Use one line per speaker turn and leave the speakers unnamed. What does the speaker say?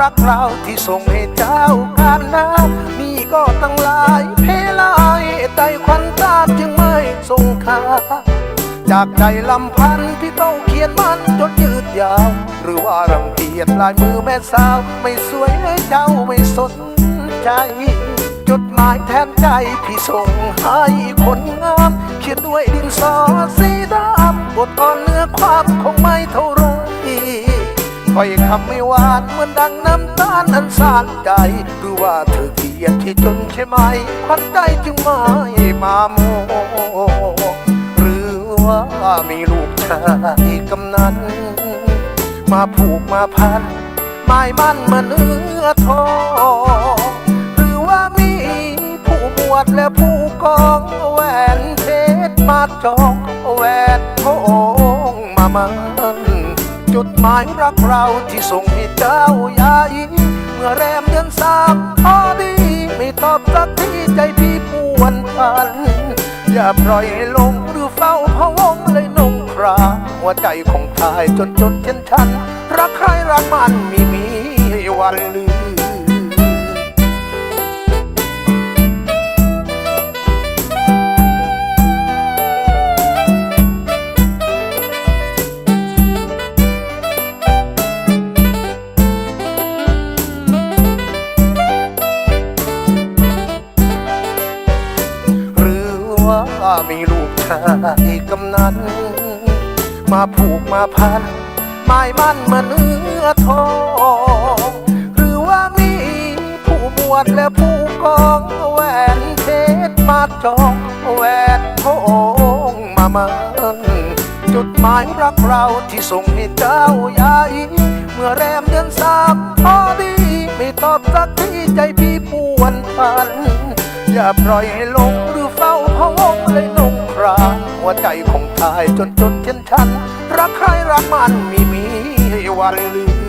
รักเราที่ส่งให้เจ้าการน้ำมีก็ตั้งหลายเพลายใจควันตาจึงไม่ทรงค่าจากใจลำพันธ์ที่ต้องเขียนมันจนยืดยาว หรือว่ารังเกียจลายมือแม่สาว ไม่สวยให้เจ้าไม่สนใจ จดหมายแทนใจพี่ส่งให้คนงาม เขียนด้วยดินสอสีดำบทอ่อนเนื้อความคงไม่เท่า ไรถ้อยคำไม่หวานเหมือนดังน้ำตาลอันสานใจหรือว่าเธอเกลียดที่จนใช่ไหมควันใจจึงไม่มาโมหรือว่ามีลูกชายกำนันมาผูกมาพันหมายมั่นมาเนื้อทองหรือว่ามีผู้บวชและผู้กองแหวนเพชรมาจองแหวนทองมามัน จุดหมายรักเราที่ส่งให้เจ้ายายเมื่อแรมเดือนสามพอดี ไม่ตอบสักทีใจพี่ปวนพัน อย่าปล่อยให้ลงหรือเฝ้าพะวงเลยนงคราหัวใจของทายจนจดเช่นฉัน รักใครรักมันมีมีวันลืม มีลูกชายกำนัน มาผูกมาพันหมายมั่นมาเนื้อทอง หรือว่ามีผู้บวชและผู้กองแหวนเพชรมาจองแหวนทองมามันจุดหมายรักเราที่ส่งให้เจ้ายายเมื่อแรมเดือนสามพอดี ไม่ตอบสักทีใจพี่ปวนพัน อย่าปล่อยให้ลงหรือ หัวใจของทายจนจนเช่นฉัน รักใครรักมันมีมีวันลืม